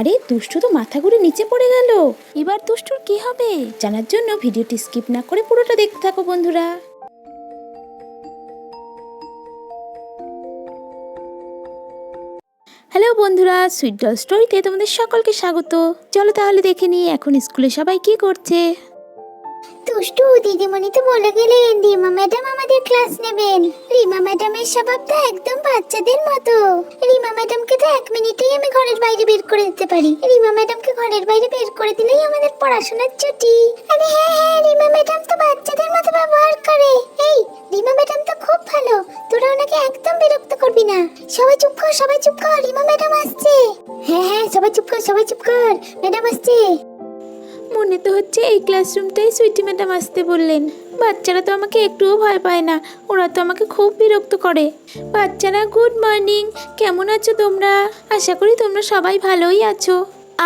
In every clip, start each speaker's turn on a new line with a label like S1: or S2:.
S1: আরে, দুষ্টু তো মাথা ঘুরে নিচে পড়ে গেল। এবার দুষ্টুর কি হবে? জানার জন্য ভিডিওটি স্কিপ না করে পুরোটা দেখতে থাকো বন্ধুরা। হ্যালো বন্ধুরা সুইট ডল স্টোরিতে তোমাদের সকলকে স্বাগত। চলো তাহলে দেখে নিই এখন স্কুলে সবাই কি করছে।
S2: দুষ্টু, দিদিমণি তো বলে গেলেন, রিমা ম্যাডাম আমাদের ক্লাস নেবেন। রিমা ম্যাডামের একদম বাচ্চাদের মতো। রিমা ম্যাডামকে তো এক মিনিটেই আমি ঘরের বাইরে বের করে দিতে পারি। রিমা ম্যাডামকে ঘরের বাইরে বের করে দিলেই আমাদের পড়াশোনার ছুটি। আরে হ্যাঁ হ্যাঁ রিমা ম্যাডাম তো বাচ্চাদের মতো ব্যবহার করে। এই, রিমা ম্যাডাম তো খুব ভালো। তোরা ওনাকে একদম বিরক্ত করবি না। সবাই চুপ কর, সবাই চুপ কর, রিমা
S1: মনে তো হচ্ছে এই ক্লাসরুমটাই সুইটি ম্যাডাম আসতে বললেন। বাচ্চারা তো আমাকে একটুও ভয় পায় না ওরা তো আমাকে খুব বিরক্ত করে। বাচ্চারা গুড মর্নিং কেমন আছো তোমরা? আশা করি তোমরা সবাই ভালোই আছো। আ,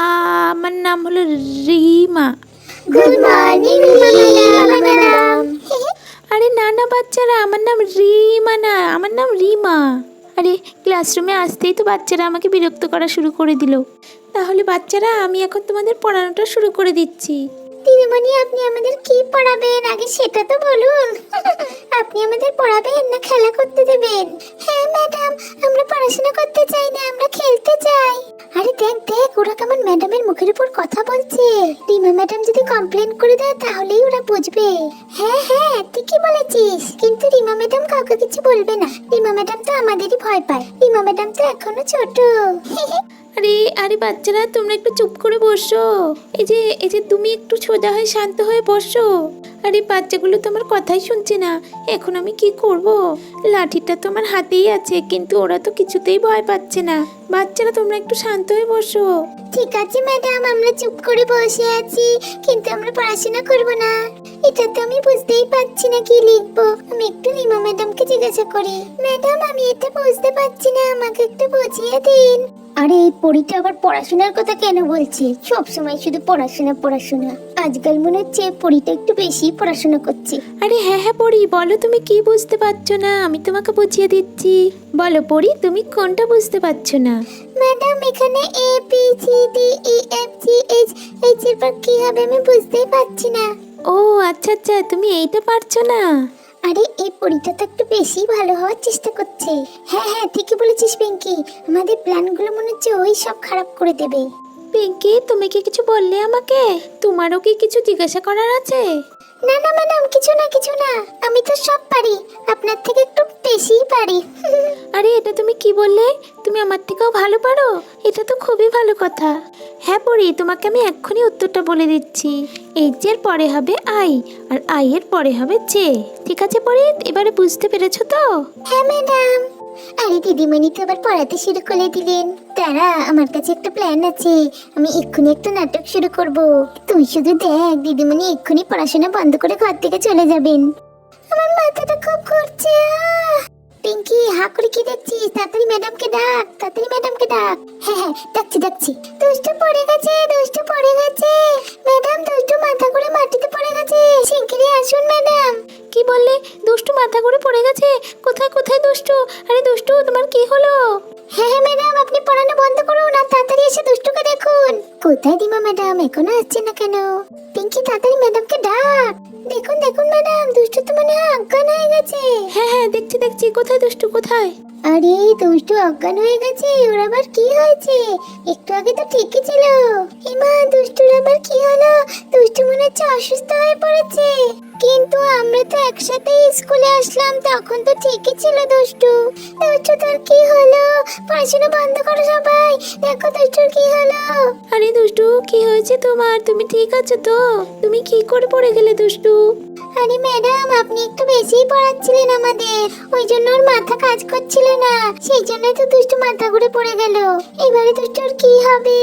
S1: আমার নাম হলো রিমা।
S2: গুড মর্নিং
S1: আরে না না বাচ্চারা আমার নাম রিমা না আমার নাম রিমা। আরে ক্লাসরুমে আসতেই তো বাচ্চারা আমাকে বিরক্ত করা শুরু করে দিল। তাহলে বাচ্চারা, আমি এখন তোমাদের পড়ানোটা শুরু করে দিচ্ছি।
S2: দিদিমণি, আপনি আমাদের কি পড়াবেন? আগে সেটা তো বলুন। আপনি আমাদের পড়াবেন না খেলা করতে দেবেন? হ্যাঁ ম্যাডাম আমরা পড়াশোনা করতে চাই না, আমরা খেলতে চাই। আরে দেখ দেখ, ওরা কেমন ম্যাডামের মুখের উপর কথা বলছে। রিমা ম্যাডাম যদি কমপ্লেন করে দেয়, তাহলেই ওরা বুঝবে। হ্যাঁ হ্যাঁ ঠিকই বলেছিস কিন্তু রিমা ম্যাডাম কাউকে কিছু বলবে না। রিমা ম্যাডাম তো আমাদেরই ভয় পায়। রিমা ম্যাডাম তো এখনও ছোট।
S1: আরে আরে বাচ্চারা তোমরা একটু চুপ করে বসো। এই যে এই যে তুমি একটু সোজা হয়ে শান্ত হয়ে বসো। আরে বাচ্চাগুলো তো আমার কথাই শুনছে না। এখন আমি কি করব? লাঠিটা তো আমার হাতেই আছে কিন্তু ওরা তো কিছুতেই ভয় পাচ্ছে না। বাচ্চারা তোমরা একটু শান্ত হয়ে বসো।
S2: ঠিক আছে ম্যাডাম আমরা চুপ করে বসে আছি কিন্তু আমরা পড়াশোনা করব না। এটা তো আমি বুঝতেই পারছি না কি লিখব। আমি একটু রিমা ম্যাডামকে জিজ্ঞাসা করি ম্যাডাম আমি এটা বুঝতে পারছি না আমাকে একটু বুঝিয়ে দিন। আরে এই পরীটা আবার পড়াশোনার কথা কেন বলছে? সব সময় শুধু পড়াশোনা পড়াশোনা। আজকাল মনে হচ্ছে পরীটা একটু বেশি পড়াশোনা করছে।
S1: আরে হ্যাঁ হ্যাঁ পড়ি বলো তুমি কি বুঝতে পারছ না? আমি তোমাকে বুঝিয়ে দিচ্ছি। বলো পড়ি তুমি কোনটা বুঝতে পারছ না?
S2: ম্যাডাম এখানে A B C D E F G H H এর পর কি হবে আমি বুঝতেই পারছি না।
S1: ও আচ্ছা আচ্ছা তুমি এইটা পারছ না।
S2: আরে এই পরীটা তো একটু বেশি ভালো হওয়ার চেষ্টা করছে। হ্যাঁ হ্যাঁ ঠিকই বলেছিস পিঙ্কি। আমাদের প্ল্যানগুলো মনে হচ্ছে ওই সব খারাপ করে দেবে।
S1: পিঙ্কি তুমি কি কিছু বললে আমাকে? তোমারও কি কিছু জিজ্ঞাসা করার আছে?
S2: না না ম্যাডাম কিছু না কিছু না। আমি তো সব পারি। আপনার থেকে একটু বেশিই পারি।
S1: আরে, এটা তুমি কি বললে? তুমি আমার থেকেও ভালো পারো? এটা তো খুবই ভালো কথা। হ্যাঁ পড়ি তোমাকে আমি এক্ষুনি উত্তরটা বলে দিচ্ছি। এইচ এর পরে হবে আই আর আই এর পরে হবে জে ঠিক আছে পড়ি এবারে বুঝতে পেরেছ তো?
S2: হ্যাঁ ম্যাডাম আরে, দিদিমণি তো আবার পড়াতে শুরু করে দিলেন। তারা আমার কাছে একটা প্ল্যান আছে। আমি এক্ষুনি একটা নাটক শুরু করব। তুই শুধু দেখ, দিদিমণি এক্ষুনি পড়াশোনা বন্ধ করে ঘর থেকে চলে যাবেন। আমার মাথাটা খুব ঘুরছে! পিঙ্কি, হা কি দেখছিস? তাড়াতাড়ি ম্যাডামকে ডাক, তাড়াতাড়ি ম্যাডামকে ডাক। হ্যাঁ হ্যাঁ ডাকছি ডাকছি। দুষ্টু পড়ে গেছে, দুষ্টু পড়ে গেছে।
S1: কোথায়
S2: দিমা ম্যাডাম এখনও আসছে না কেন? পিঙ্কি তাড়াতাড়ি ম্যাডামকে ডাক। দেখুন দেখুন ম্যাডাম দুষ্টু তো মনে হয় অজ্ঞান হয়ে গেছে।
S1: হ্যাঁ হ্যাঁ দেখছি দেখছি। কোথায় দুষ্টু কোথায়?
S2: আরে দুষ্টু অজ্ঞান হয়ে গেছে। ওর আবার কি হয়েছে? একটু আগে তো ঠিকই ছিল। হিমা দুষ্টুর আবার কি হলো? দুষ্টু মনে হচ্ছে অসুস্থ হয়ে পড়েছে। কিন্তু আমরা তো একসাথে স্কুলে আসলাম তখন তো ঠিকই ছিল দুষ্টু। দুষ্টু তোর কি হলো পড়াশোনা বন্ধ করো সবাই। দেখো দুষ্টুর কি হলো?
S1: আরে দুষ্টু কি হয়েছে তোমার? তুমি ঠিক আছো তো? তুমি কি করে পড়ে গেলে দুষ্টু?
S2: আরে ম্যাডাম আপনি একটু বেশিই পড়াচ্ছিলেন আমাদের। ওই জন্য ওর মাথা কাজ করছিল না। সেই জন্যই তো দুষ্টু মাথা ঘুরে পড়ে গেল। এবারে দুষ্টুর কি হবে?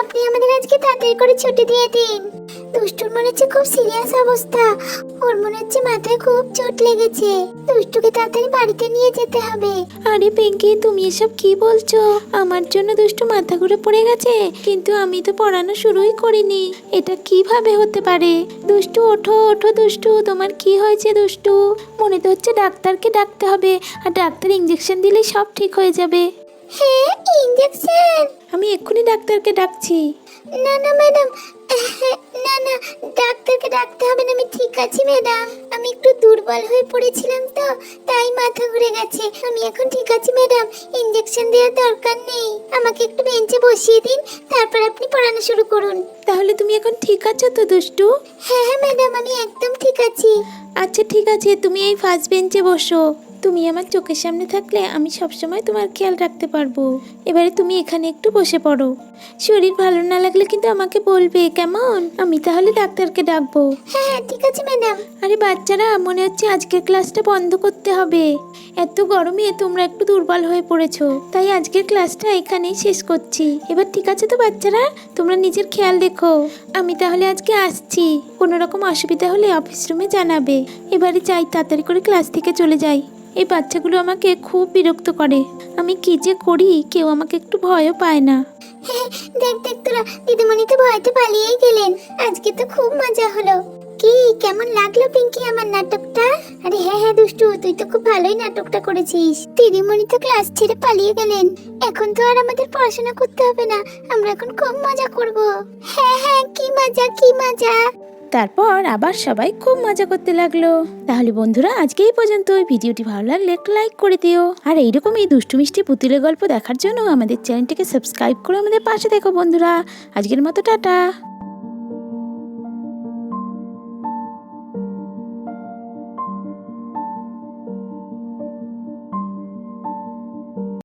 S2: আপনি আমাদের আজকে তাড়াতাড়ি করে ছুটি দিয়ে দিন। দুষ্টুর মনে হচ্ছে খুব সিরিয়াস অবস্থা। ওর মনে হচ্ছে মাথায় খুব চোট লেগেছে। দুষ্টুকে তাড়াতাড়ি বাড়িতে নিয়ে যেতে হবে।
S1: আরে পিঙ্কি তুমি এসব কি বলছো? আমার জন্য দুষ্টু মাথা ঘুরে পড়ে গেছে কিন্তু আমি তো পড়ানো শুরুই করিনি। এটা কীভাবে হতে পারে? দুষ্টু ওঠো ওঠো দুষ্টু তোমার কি হয়েছে দুষ্টু? মনে তো হচ্ছে ডাক্তারকে ডাকতে হবে আর ডাক্তার ইঞ্জেকশন দিলে সব ঠিক হয়ে যাবে।
S2: হ্যাঁ ইঞ্জেকশন
S1: আমি এক্ষুনি ডাক্তারকে ডাকছি।
S2: না না ম্যাডাম। না না ডাক্তারকে ডাকতে হবে না আমি ঠিক আছি ম্যাডাম। আমি একটু দুর্বল হয়ে পড়েছিলাম তো তাই মাথা ঘুরে গেছে। আমি এখন ঠিক আছি ম্যাডাম। ইঞ্জেকশন দেওয়ার দরকার নেই। আমাকে একটু বেঞ্চে বসিয়ে দিন তারপর আপনি পড়ানো শুরু করুন।
S1: তাহলে তুমি এখন ঠিক আছো তো দুষ্টু?
S2: হ্যাঁ হ্যাঁ ম্যাডাম আমি একদম ঠিক আছি।
S1: আচ্ছা ঠিক আছে তুমি এই ফার্স্ট বেঞ্চে বসো। তুমি আমার চোখের সামনে থাকলে আমি সবসময় তোমার খেয়াল রাখতে পারব। এবারে তুমি এখানে একটু বসে পড়ো। শরীর ভালো না লাগলে কিন্তু আমাকে বলবে কেমন? আমি তাহলে ডাক্তারকে ডাকবো।
S2: হ্যাঁ হ্যাঁ ঠিক আছে ম্যাডাম।
S1: আরে বাচ্চারা মনে হচ্ছে আজকের ক্লাসটা বন্ধ করতে হবে। এত গরমে তোমরা একটু দুর্বল হয়ে পড়েছো। তাই আজকের ক্লাসটা এখানেই শেষ করছি। এবার ঠিক আছে তো বাচ্চারা? তোমরা নিজের খেয়াল রেখো। আমি তাহলে আজকে আসছি। কোনো রকম অসুবিধা হলে অফিস রুমে জানাবে। এবারে যাই তাড়াতাড়ি করে ক্লাস থেকে চলে যাই। এই বাচ্চাগুলো আমাকে খুব বিরক্ত করে। আমি কি যে করি, কেউ আমাকে একটু ভয়ও পায় না।
S2: দেখ দেখ তোরা, দিদিমণি তো ভয়তে পালিয়েই গেলেন। আজকে তো খুব মজা হলো। কি, কেমন লাগল পিঙ্কি আমার নাটকটা? আরে হ্যাঁ হ্যাঁ দুষ্টু, তুই তো খুব ভালোই নাটকটা করেছিস। দিদিমণি তো ক্লাস ছেড়ে পালিয়ে গেলেন। এখন তো আর আমাদের পড়াশোনা করতে হবে না। আমরা এখন খুব মজা করব। হ্যাঁ হ্যাঁ কি মজা কি মজা।
S1: তারপর আবার সবাই খুব মজা করতে লাগল। তাহলে বন্ধুরা, আজকে এই পর্যন্ত ভিডিওটি ভালো লাগলে লাইক করে দিও। আর এইরকম এই দুষ্টু মিষ্টি পুতুলের গল্প দেখার জন্য আমাদের চ্যানেলটিকে সাবস্ক্রাইব করে আমাদের পাশে দেখো বন্ধুরা। আজকের মতো টাটা।